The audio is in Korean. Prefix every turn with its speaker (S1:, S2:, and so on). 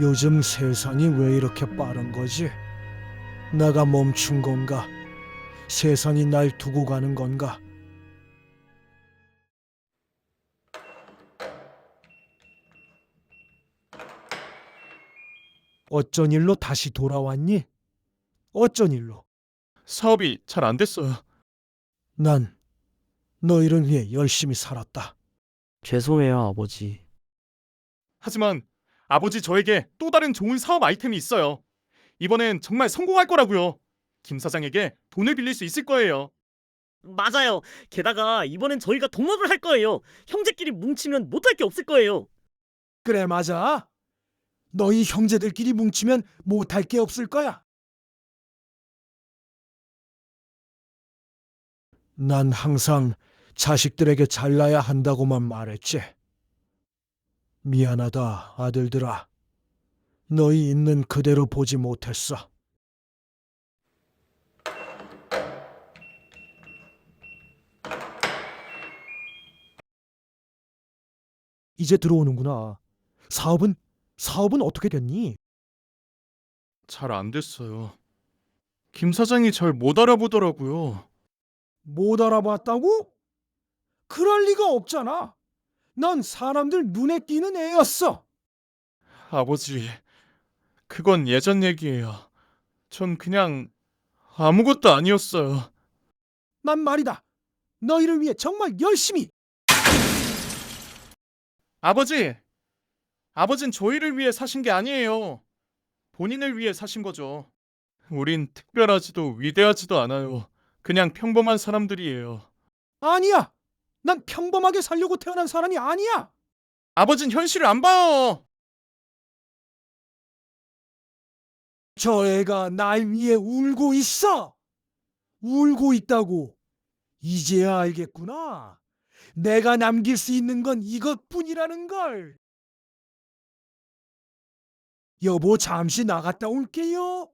S1: 요즘 세상이 왜 이렇게 빠른 거지? 내가 멈춘 건가? 세상이 날 두고 가는 건가? 어쩐 일로 다시 돌아왔니? 어쩐 일로?
S2: 사업이 잘 안 됐어요.
S1: 난 너희를 위해 열심히 살았다.
S3: 죄송해요, 아버지.
S2: 하지만 아버지 저에게 또 다른 좋은 사업 아이템이 있어요. 이번엔 정말 성공할 거라고요. 김 사장에게 돈을 빌릴 수 있을 거예요.
S4: 맞아요. 게다가 이번엔 저희가 동업을 할 거예요. 형제끼리 뭉치면 못할 게 없을 거예요.
S1: 그래 맞아. 너희 형제들끼리 뭉치면 못할 게 없을 거야. 난 항상 자식들에게 잘나야 한다고만 말했지. 미안하다, 아들들아. 너희 있는 그대로 보지 못했어. 이제 들어오는구나. 사업은 사업은 어떻게 됐니?
S2: 잘 안 됐어요. 김 사장이 잘못 알아보더라고요.
S1: 못 알아봤다고? 그럴 리가 없잖아. 넌 사람들 눈에 띄는 애였어.
S2: 아버지, 그건 예전 얘기예요. 전 그냥 아무것도 아니었어요.
S1: 난 말이다. 너희를 위해 정말 열심히
S2: 아버지! 아버진 저희를 위해 사신 게 아니에요. 본인을 위해 사신 거죠. 우린 특별하지도 위대하지도 않아요. 그냥 평범한 사람들이에요.
S1: 아니야. 난 평범하게 살려고 태어난 사람이 아니야.
S2: 아버진 현실을 안 봐요.
S1: 저 애가 날 위해 울고 있어. 울고 있다고. 이제야 알겠구나. 내가 남길 수 있는 건 이것뿐이라는 걸. 여보 잠시 나갔다 올게요.